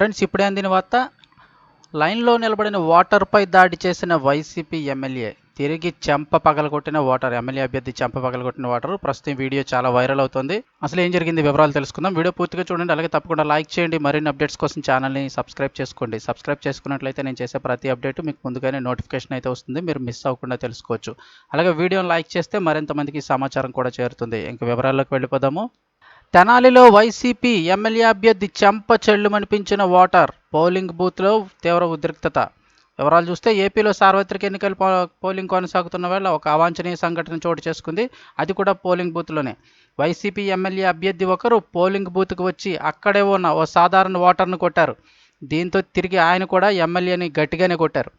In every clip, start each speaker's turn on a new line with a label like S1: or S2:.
S1: Friends ఇప్పుడే అందిన వార్త లైన్లో నిలబడిన ఓటర్పై దాడి చేసిన వైసీపీ ఎమ్మెల్యే తిరిగి చెంప పగలగొట్టిన ఓటర్ ఎమ్మెల్యే అభ్యర్థి చెంప పగలగొట్టిన ఓటర్. ప్రస్తుతం వీడియో చాలా వైరల్ అవుతుంది. అసలు ఏం జరిగింది వివరాలు తెలుసుకుందాం. వీడియో పూర్తిగా చూడండి అలాగే తప్పకుండా లైక్ చేయండి. మరిన్ని అప్డేట్స్ కోసం ఛానల్ని సబ్స్క్రైబ్ చేసుకోండి. సబ్స్క్రైబ్ చేసుకున్నట్లయితే నేను చేసే ప్రతి అప్డేట్ మీకు ముందుగానే నోటిఫికేషన్ అయితే వస్తుంది. మీరు మిస్ అవ్వకుండా తెలుసుకోవచ్చు. అలాగే వీడియోని లైక్ చేస్తే మరింత మందికి సమాచారం కూడా చేరుతుంది. ఇంకా వివరాల్లోకి వెళ్ళిపోదాము. తెనాలిలో వైసీపీ ఎమ్మెల్యే అభ్యర్థి చెంప చెల్లుమనిపించిన ఓటర్. పోలింగ్ బూత్లో తీవ్ర ఉద్రిక్తత. వివరాలు చూస్తే ఏపీలో సార్వత్రిక ఎన్నికల పోలింగ్ కొనసాగుతున్న వేళ ఒక అవాంఛనీయ సంఘటన చోటు చేసుకుంది. అది కూడా పోలింగ్ బూత్లోనే. వైసీపీ ఎమ్మెల్యే అభ్యర్థి ఒకరు పోలింగ్ బూత్కు వచ్చి అక్కడే ఉన్న ఓ సాధారణ ఓటర్ను కొట్టారు. దీంతో తిరిగి ఆయన కూడా ఎమ్మెల్యేని గట్టిగానే కొట్టారు.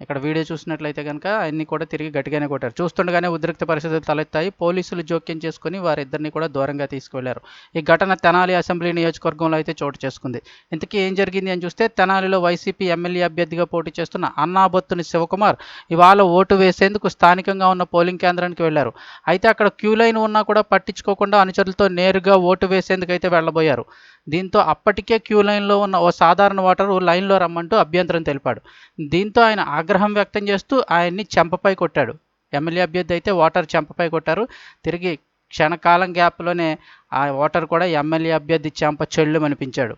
S1: ఇక్కడ వీడియో చూసినట్లయితే కనుక అన్ని కూడా తిరిగి గట్టిగానే కొట్టారు. చూస్తుండగానే ఉద్రిక్త పరిస్థితులు తలెత్తాయి. పోలీసులు జోక్యం చేసుకుని వారిద్దరిని కూడా దూరంగా తీసుకువెళ్ళారు. ఈ ఘటన తెనాలి అసెంబ్లీ నియోజకవర్గంలో అయితే చోటు చేసుకుంది. ఇంతకీ ఏం జరిగింది అని చూస్తే తెనాలిలో వైసీపీ ఎమ్మెల్యే అభ్యర్థిగా పోటీ చేస్తున్న అన్నాబొత్తుని శివకుమార్ ఇవాళ ఓటు వేసేందుకు స్థానికంగా ఉన్న పోలింగ్ కేంద్రానికి వెళ్ళారు. అయితే అక్కడ క్యూ లైన్ ఉన్నా కూడా పట్టించుకోకుండా అనుచరులతో నేరుగా ఓటు వేసేందుకు అయితే వెళ్ళబోయారు. దీంతో అప్పటికే క్యూ లైన్లో ఉన్న ఓ సాధారణ ఓటరు లైన్లో రమ్మంటూ అభ్యంతరం తెలిపాడు. దీంతో ఆయన ఆగ్రహం వ్యక్తం చేస్తూ ఆయన్ని చెంపపై కొట్టాడు. ఎమ్మెల్యే అభ్యర్థి అయితే ఓటర్ చెంపపై కొట్టారు. తిరిగి క్షణకాలం గ్యాప్లోనే ఆ ఓటర్ కూడా ఎమ్మెల్యే అభ్యర్థి చెంప చెల్లు అనిపించాడు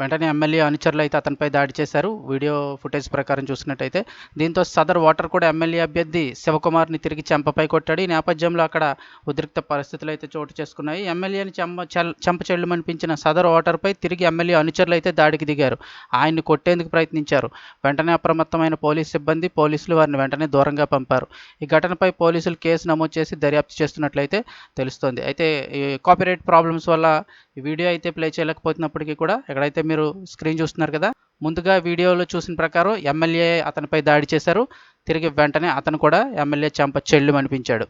S1: వెంటనే ఎమ్మెల్యే అనుచరులు అయితే అతనిపై దాడి చేశారు. వీడియో ఫుటేజ్ ప్రకారం చూసినట్టయితే దీంతో సదర్ ఓటర్ కూడా ఎమ్మెల్యే అభ్యర్థి శివకుమార్ని తిరిగి చెంపపై కొట్టాడు. ఈ నేపథ్యంలో అక్కడ ఉద్రిక్త పరిస్థితులు అయితే చోటు చేసుకున్నాయి. ఎమ్మెల్యేని చెంప చెల్ చెంప చెల్లుమనిపించిన సదర్ ఓటర్పై తిరిగి ఎమ్మెల్యే అనుచరులు అయితే దాడికి దిగారు. ఆయన్ని కొట్టేందుకు ప్రయత్నించారు. వెంటనే అప్రమత్తమైన పోలీస్ సిబ్బంది పోలీసులు వారిని వెంటనే దూరంగా పంపారు. ఈ ఘటనపై పోలీసులు కేసు నమోదు చేసి దర్యాప్తు చేస్తున్నట్లయితే తెలుస్తోంది. అయితే ఈ కాపీరైట్ ప్రాబ్లమ్స్ వల్ల వీడియో అయితే ప్లే చేయలేకపోతున్నప్పటికీ కూడా ఎక్కడైతే మీరు స్క్రీన్ చూస్తున్నారు కదా ముందుగా వీడియోలో చూసిన ప్రకారం ఎమ్మెల్యే అతనిపై దాడి చేశారు. తిరిగి వెంటనే అతను కూడా ఎమ్మెల్యే చెంప చెల్లు అనిపించాడు.